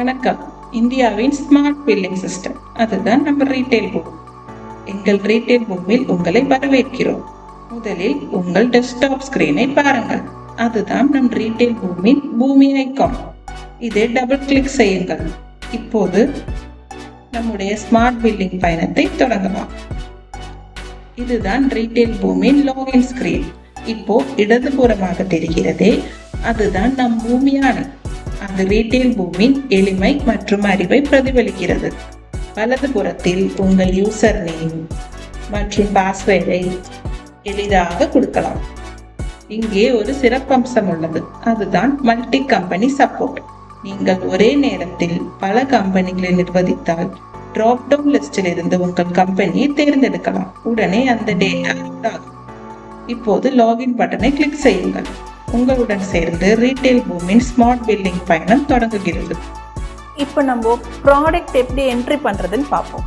வணக்கம். இந்தியாவின் smart billing system அதுதான் நம்ம ரீட்டைல் பூம் எங்கள் ரீட்டைல் பூமில் உங்களை வரவேற்கிறோம். முதலில் உங்கள் டெஸ்க்டாப் ஸ்கிரீனை பாருங்கள். அதுதான் நம் ரீட்டைல் பூமின் பூமி ஐகான் இதை டபுள் கிளிக் செய்யுங்கள். இப்போது நம்முடைய ஸ்மார்ட் பில்லிங் பயணத்தை தொடங்கலாம். இதுதான் ரீட்டைல் பூமியின் லாகின் ஸ்கிரீன் இப்போ இடதுபுறமாக தெரிகிறதே அதுதான் நம் பூமியான அந்த ரீட்டைல் பூமின் எளிமை மற்றும் அறிவை பிரதிபலிக்கிறது. வலதுபுறத்தில் உங்கள் யூசர் நேம் மற்றும் பாஸ்வேர்டை எளிதாக கொடுக்கலாம். இங்கே ஒரு சிறப்பம்சம் உள்ளது. அதுதான் மல்டி கம்பெனி சப்போர்ட் நீங்கள் ஒரே நேரத்தில் பல கம்பெனிகளை நிர்வகித்தால் டிராப் டவுன் லிஸ்டில் இருந்து உங்கள் கம்பெனியை தேர்ந்தெடுக்கலாம். உடனே அந்த டேட்டா இப்போது லாகின் பட்டனை கிளிக் செய்யுங்கள். உங்களுடன் சேர்ந்து ரீட்டைல் பூமின் ஸ்மார்ட் பில்லிங் பயணம் தொடங்குகிறது. இப்போ நம்ம ப்ராடக்ட் எப்படி என்ட்ரி பண்ணுறதுன்னு பார்ப்போம்.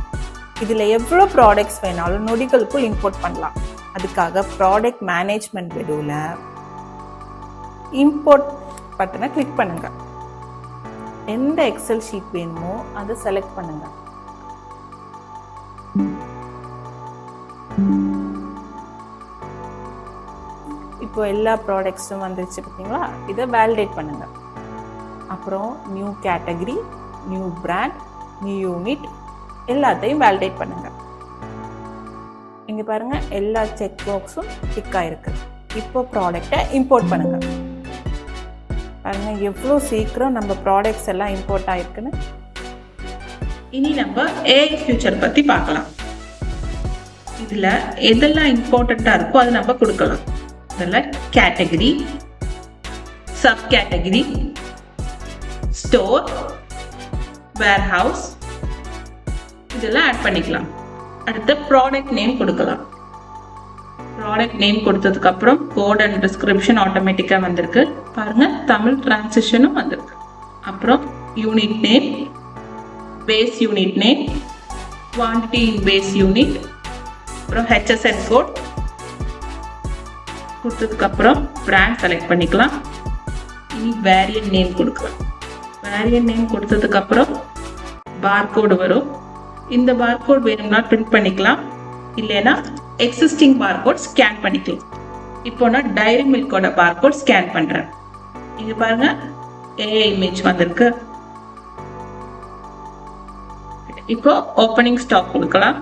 இதில் எவ்வளோ ப்ராடக்ட்ஸ் வேணாலும் நொடிகளுக்குள் இம்போர்ட் பண்ணலாம். அதுக்காக ப்ராடக்ட் மேனேஜ்மெண்ட் விடுவில் இம்போர்ட் பட்டனை கிளிக் பண்ணுங்கள் எந்த எக்ஸல் ஷீட் வேணுமோ அதை செலக்ட் பண்ணுங்கள் இப்போ எல்லா ப்ராடக்ட்ஸும் வந்துருச்சு பார்த்தீங்களா? இதை வேலிடேட் பண்ணுங்கள் அப்புறம் new category new brand new unit எல்லாத்தையும் வேலிடேட் பண்ணுங்கள் இங்கே பாருங்கள் எல்லா செக் பாக்ஸும் டிக் ஆயிருக்கு. இப்போ ப்ராடக்டை இம்போர்ட் பண்ணுங்கள் பாருங்கள் எவ்வளோ சீக்கிரம் நம்ம ப்ராடக்ட்ஸ் எல்லாம் இம்போர்ட் ஆகிருக்குன்னு இனி நம்ம ஏஐ ஃபியூச்சர் பற்றி பார்க்கலாம். இதில் எதெல்லாம் இம்பார்ட்டண்ட்டாக இருக்கோ அதை நம்ம கொடுக்கலாம். Select category, sub store, store warehouse இதெல்லாம் ஆட் பண்ணிக்கலாம். அடுத்து ப்ராடக்ட் நேம் கொடுக்கலாம். ப்ராடக்ட் நேம் கொடுத்ததுக்கு அப்புறம் கோட் அண்ட் டிஸ்கிரிப்ஷன் ஆட்டோமேட்டிக்கா வந்திருக்கு. பாருங்க தமிழ் டிரான்சிஷனும் வந்திருக்கு. அப்புறம் unit name base unit name quantity base unit அப்புறம் ஹெச்எஸ்என் கோட் கொடுத்ததுக்கப்புறம் பிராண்ட் செலக்ட் பண்ணிக்கலாம். இனி வேரியன் நேம் கொடுக்கலாம். வேரியன் நேம் கொடுத்ததுக்கப்புறம் பார்கோடு வரும். இந்த பார்கோட் வேணும்னா பிரிண்ட் பண்ணிக்கலாம். இல்லைன்னா எக்ஸிஸ்டிங் பார்கோட் ஸ்கேன் பண்ணிக்கலாம். இப்போ நான் டைரி மில்கோட பார்கோட் ஸ்கேன் பண்ணுறேன் இங்கே பாருங்க ஏஐ இமேஜ் வந்திருக்கு. இப்போ ஓப்பனிங் ஸ்டாக் கொடுக்கலாம்.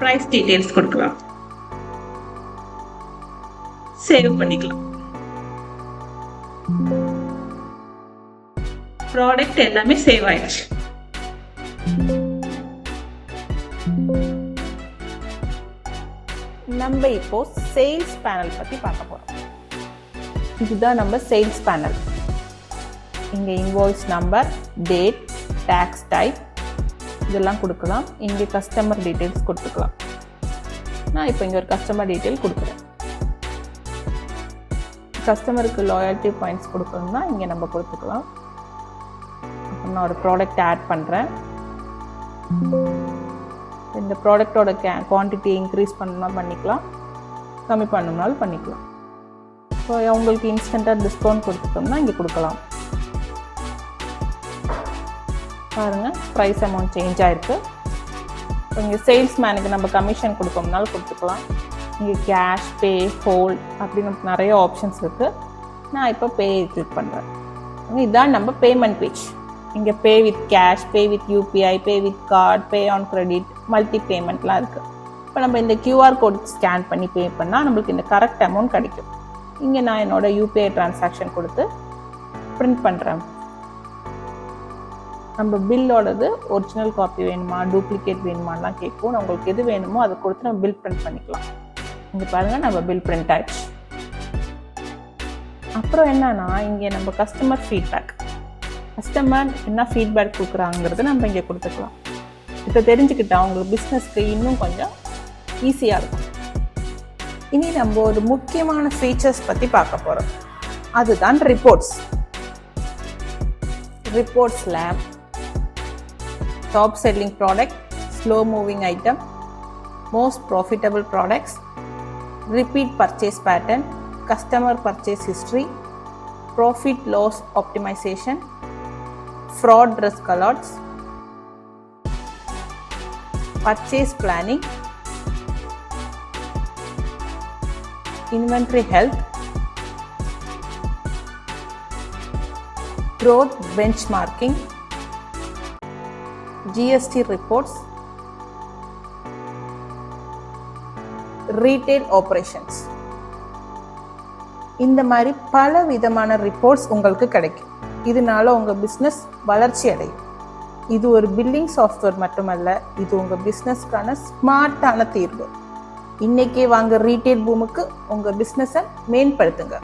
ப்ரைஸ் டீட்டெயில்ஸ் கொடுக்கலாம். சேவ் பண்ணிக்கலாம். ப்ராடக்ட் எல்லாமே சேவ் ஆயிடுச்சு. நம்ம இப்போ சேல்ஸ் பேனல் பற்றி பார்க்க போகிறோம் இதுதான் நம்ம சேல்ஸ் பேனல் இங்கே invoice number date tax type இதெல்லாம் கொடுக்கலாம். இங்கே கஸ்டமர் டீட்டெயில்ஸ் கொடுத்துக்கலாம். நான் இப்போ இங்கே ஒரு கஸ்டமர் டீட்டெயில் கொடுக்குறேன். கஸ்டமருக்கு லாயல்ட்டி பாயிண்ட்ஸ் கொடுக்கணும்னா இங்கே நம்ம கொடுத்துக்கலாம். அப்புறம் நான் ஒரு ப்ராடக்ட் ஆட் பண்ணுறேன் இந்த ப்ராடக்டோட கே குவான்டிட்டி இன்க்ரீஸ் பண்ணணும்னா பண்ணிக்கலாம். கம்மி பண்ணணும்னாலும் பண்ணிக்கலாம். ஸோ அவங்களுக்கு இன்ஸ்டண்ட்டாக டிஸ்கவுண்ட் கொடுத்துட்டோம்னா இங்கே கொடுக்கலாம். பாருங்கள் ப்ரைஸ் அமௌண்ட் சேஞ்ச் ஆகிருக்கு இங்கே சேல்ஸ் மேனுக்கு நம்ம கமிஷன் கொடுக்கணும்னாலும் கொடுத்துக்கலாம். இங்கே கேஷ் பே ஹோல் அப்படின்னு நிறைய ஆப்ஷன்ஸ் இருக்குது நான் இப்போ பே கிளிக் பண்ணுறேன் இதுதான் நம்ம பேமெண்ட் பேஜ் இங்கே pay with cash pay with UPI pay with card pay on credit multi பேமெண்ட்லாம் இருக்குது இப்போ நம்ம இந்த கியூஆர் கோட் ஸ்கேன் பண்ணி பே பண்ணால் நம்மளுக்கு இந்த கரெக்ட் அமௌண்ட் கிடைக்கும். இங்கே நான் என்னோட யூபிஐ டிரான்சாக்ஷன் கொடுத்து பிரிண்ட் பண்ணுறேன் நம்ம பில்லோடது ஒரிஜினல் காப்பி வேணுமா டூப்ளிகேட் வேணுமான்லாம் கேட்கும். உங்களுக்கு எது வேணுமோ அதை கொடுத்து நம்ம பில் பிரிண்ட் பண்ணிக்கலாம். இங்கே பாருங்கள் நம்ம பில் பிரிண்ட் ஆயிடுச்சு. அப்புறம் என்னன்னா இங்கே நம்ம கஸ்டமர் ஃபீட்பேக் கஸ்டமர் என்ன ஃபீட்பேக் கொடுக்குறாங்கிறது நம்ம இங்கே கொடுத்துக்கலாம். இப்போ தெரிஞ்சுக்கிட்டா உங்களுக்கு பிஸ்னஸ்க்கு இன்னும் கொஞ்சம் ஈஸியாக இருக்கும். இனி நம்ம ஒரு முக்கியமான ஃபீச்சர்ஸ் பற்றி பார்க்க போகிறோம் அதுதான் reports ரிப்போர்ட்ஸில் top selling product slow moving item most profitable products repeat purchase pattern, customer purchase history, profit loss optimization, fraud risk alerts, purchase planning, inventory health, growth benchmarking, GST reports, retail operations இந்த மாதிரி பல விதமான reports உங்களுக்கு கிடைக்கும். இதனால உங்கள் business வளர்ச்சி அடையும். இது ஒரு பில்லிங் சாஃப்ட்வேர் மட்டுமல்ல இது உங்கள் பிஸ்னஸ்க்கான ஸ்மார்ட்டான தீர்வு. இன்னைக்கே வாங்க ரீட்டைல் பூமுக்கு உங்கள் பிஸ்னஸை மேம்படுத்துங்க